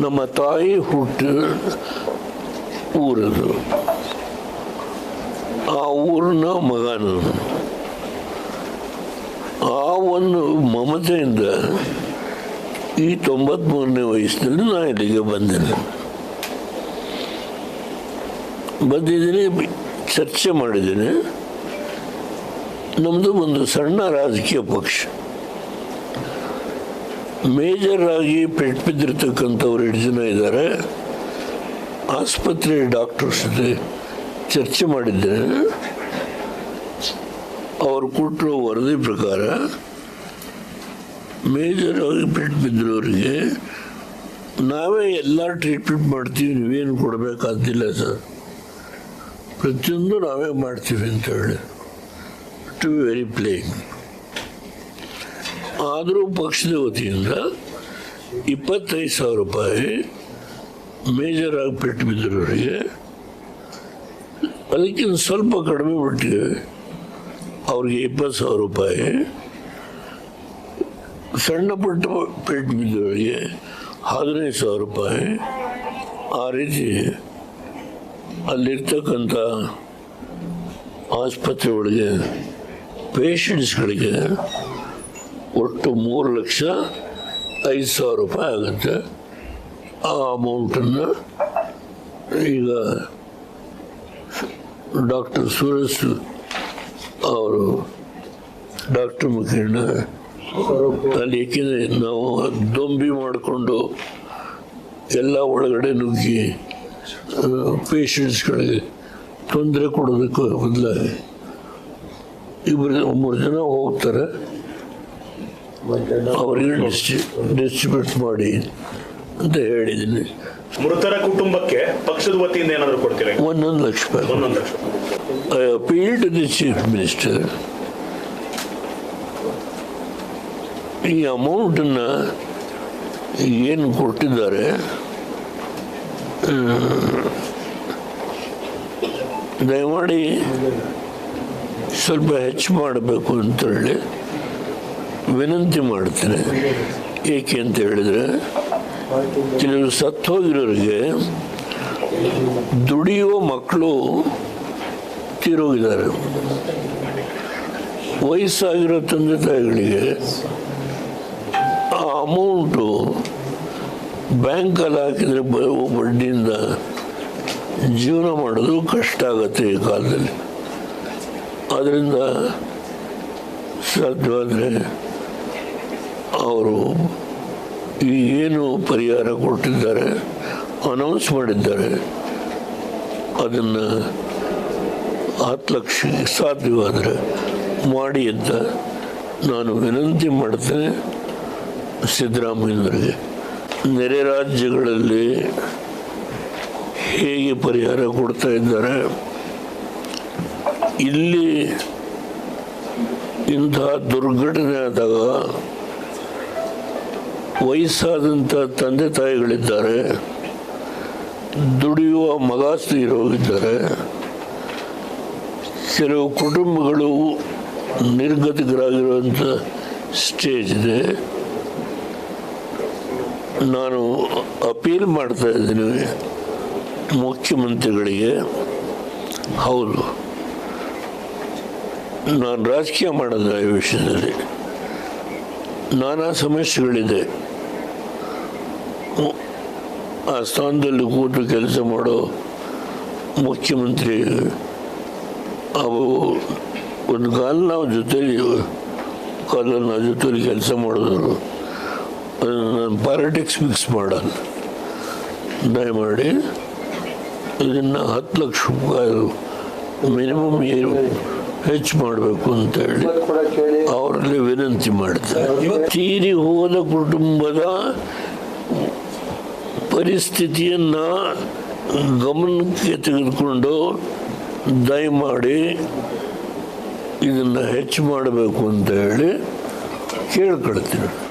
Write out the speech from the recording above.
ನಮ್ಮ ತಾಯಿ ಹುಟ್ಟ ಊರದು. ಆ ಊರಿನ ಮಗನು. ಆ ಒಂದು ಮಮತೆಯಿಂದ ಈ ತೊಂಬತ್ಮೂರನೇ ವಯಸ್ಸಿನಲ್ಲಿ ನಾ ಇಲ್ಲಿಗೆ ಬಂದೇನೆ. ಬಂದಿದ್ದೀನಿ, ಚರ್ಚೆ ಮಾಡಿದ್ದೀನಿ. ನಮ್ಮದು ಒಂದು ಸಣ್ಣ ರಾಜಕೀಯ ಪಕ್ಷ. ಮೇಜರ್ ಆಗಿ ಪೆಟ್ಟು ಬಿದ್ದಿರ್ತಕ್ಕಂಥವ್ರು ಎಷ್ಟು ಜನ ಇದ್ದಾರೆ? ಆಸ್ಪತ್ರೆ ಡಾಕ್ಟರ್ಸ್ ಜೊತೆ ಚರ್ಚೆ ಮಾಡಿದ್ದೇನೆ ಅವರು ಕೊಟ್ಟಿರೋ ವರದಿ ಪ್ರಕಾರ ಮೇಜರ್ ಆಗಿ ಪೆಟ್ಟು ಬಿದ್ದಿರೋರಿಗೆ ನಾವೇ ಎಲ್ಲ ಟ್ರೀಟ್ಮೆಂಟ್ ಮಾಡ್ತೀವಿ, ನೀವೇನು ಕೊಡಬೇಕಾದಿಲ್ಲ ಸರ್. ಪ್ರತಿಯೊಂದು ನಾವೇ ಮಾಡ್ತೀವಿ ಅಂತ ಹೇಳಿ. ಟು ಬಿ ವೆರಿ ಪ್ಲೇನ್ ಆದರೂ ಪಕ್ಷದ ವತಿಯಿಂದ ಇಪ್ಪತ್ತೈದು ಸಾವಿರ ರೂಪಾಯಿ ಮೇಜರ್ ಆಗಿ ಪೆಟ್ಟು ಬಿದ್ದಿರೋರಿಗೆ ಅದಕ್ಕಿಂತ ಸ್ವಲ್ಪ ಕಡಿಮೆ ಬಿಟ್ಟಿಗೆ ಅವ್ರಿಗೆ ಇಪ್ಪತ್ತು ಸಾವಿರ ರೂಪಾಯಿ ಸಣ್ಣ ಪುಟ್ಟ ಪೆಟ್ಟು ಬಿದ್ದವರಿಗೆ ಹದಿನೈದು ಸಾವಿರ ರೂಪಾಯಿ ಆ ರೀತಿ ಅಲ್ಲಿರ್ತಕ್ಕಂಥ ಆಸ್ಪತ್ರೆ ಒಳಗೆ ಪೇಷಂಟ್ಸ್ಗಳಿಗೆ ಒಟ್ಟು ಮೂರು ಲಕ್ಷ ಐದು ಸಾವಿರ ರೂಪಾಯಿ ಆಗುತ್ತೆ. ಆ ಅಮೌಂಟನ್ನು ಈಗ ಡಾಕ್ಟರ್ ಸುರೇಶ್ ಅವರು ಡಾಕ್ಟರ್ ಮುಖೇಣ ಅಲ್ಲಿ ಏಕೆಂದರೆ ನಾವು ದೊಂಬಿ ಮಾಡಿಕೊಂಡು ಎಲ್ಲ ಒಳಗಡೆ ನುಗ್ಗಿ ಪೇಷಂಟ್ಸ್ಗಳಿಗೆ ತೊಂದರೆ ಕೊಡೋದಕ್ಕೆ ಬದಲಾಗಿ ಇಬ್ಬರು ಮೂರು ಜನ ಹೋಗ್ತಾರೆ. ಅವರಿಗೆ ಡಿಸ್ಟ್ರಿ ಡಿಸ್ಟ್ರಿಬ್ಯೂಟ್ ಮಾಡಿ ಅಂತ ಹೇಳಿದ್ದೀನಿ. ಮೃತರ ಕುಟುಂಬಕ್ಕೆ ಪಕ್ಷದ ವತಿಯಿಂದ ಏನಾದರೂ ಕೊಡ್ತೀರಾ? ಒಂದೊಂದು ಲಕ್ಷ ರೂಪಾಯಿ. ಒಂದೊಂದು lakh I appeal to the chief minister ಈ ಅಮೌಂಟನ್ನು ಏನು ಕೊಟ್ಟಿದ್ದಾರೆ ದಯಮಾಡಿ ಸ್ವಲ್ಪ ಹೆಚ್ಚು ಮಾಡಬೇಕು ಅಂತೇಳಿ. ವಿನಂತಿ ಮಾಡ್ತೇನೆ. ಏಕೆ ಅಂತ ಹೇಳಿದರೆ ಸತ್ತು ಹೋಗಿರೋರಿಗೆ ದುಡಿಯುವ ಮಕ್ಕಳು ತೀರೋಗಿದ್ದಾರೆ. ವಯಸ್ಸಾಗಿರೋ ತಂದೆ ತಾಯಿಗಳಿಗೆ ಆ ಅಮೌಂಟು ಬ್ಯಾಂಕಲ್ಲಿ ಹಾಕಿದರೆ ಬಡ್ಡಿಯಿಂದ ಜೀವನ ಮಾಡೋದು ಕಷ್ಟ ಆಗುತ್ತೆ ಈ ಕಾಲದಲ್ಲಿ. ಅದರಿಂದ ಸಾಧ್ಯವಾದರೆ ಅವರು ಏನು ಪರಿಹಾರ ಕೊಟ್ಟಿದ್ದಾರೆ ಅನೌನ್ಸ್ ಮಾಡಿದ್ದಾರೆ, ಅದನ್ನು ಹತ್ತು ಲಕ್ಷಕ್ಕೆ ಸಾಧ್ಯವಾದರೆ ಮಾಡಿ ಅಂತ ನಾನು ವಿನಂತಿ ಮಾಡ್ತೇನೆ. ಸಿದ್ದರಾಮಯ್ಯನವರಿಗೆ ನೆರೆ ರಾಜ್ಯಗಳಲ್ಲಿ ಹೇಗೆ ಪರಿಹಾರ ಕೊಡ್ತಾ ಇದ್ದಾರೆ, ಇಲ್ಲಿ ಇಂತಹ ದುರ್ಘಟನೆ ಆದಾಗ ವಯಸ್ಸಾದಂಥ ತಂದೆ ತಾಯಿಗಳಿದ್ದಾರೆ, ದುಡಿಯುವ ಮಗಾಸ್ತಿರೋಗಿದ್ದಾರೆ ಕೆಲವು ಕುಟುಂಬಗಳು ನಿರ್ಗತಿಕರಾಗಿರುವಂಥ ಸ್ಟೇಜ್ ಇದೆ. ನಾನು ಅಪೀಲ್ ಮಾಡ್ತಾ ಇದ್ದೀನಿ ಮುಖ್ಯಮಂತ್ರಿಗಳಿಗೆ. ಹೌದು. ನಾನು ರಾಜಕೀಯ ಮಾಡೋದು ಈ ವಿಷಯದಲ್ಲಿ. ನಾನಾ ಸಮಸ್ಯೆಗಳಿದೆ. ಆ ಸ್ಥಾನದಲ್ಲಿ ಕೂತು ಕೆಲಸ ಮಾಡೋ ಮುಖ್ಯಮಂತ್ರಿ ಅವು ಒಂದು ಕಾಲ ನಾವು ಜೊತೇಲಿ ಕಾಲಲ್ಲಿ ನಾವು ಜೊತೇಲಿ ಕೆಲಸ ಮಾಡಿದ್ರು ನಾನು ಪಾಲಿಟಿಕ್ಸ್ ಮಿಕ್ಸ್ ಮಾಡಲ್ಲ ದಯಮಾಡಿ ಇದನ್ನು ಹತ್ತು ಲಕ್ಷ ರೂಪಾಯಿ ಮಿನಿಮಮ್ ಏನು ಹೆಚ್ಚು ಮಾಡಬೇಕು ಅಂತೇಳಿ ಅವರಲ್ಲಿ ವಿನಂತಿ ಮಾಡ್ತಾರೆ. ತೀರಿ ಹೋದ ಕುಟುಂಬದ ಪರಿಸ್ಥಿತಿಯನ್ನ ಗಮನಕ್ಕೆ ತೆಗೆದುಕೊಂಡು ದಯಮಾಡಿ ಇದನ್ನು ಹೆಚ್ಚು ಮಾಡಬೇಕು ಅಂತ ಹೇಳಿ ಕೇಳ್ಕೊಳ್ತೀನಿ.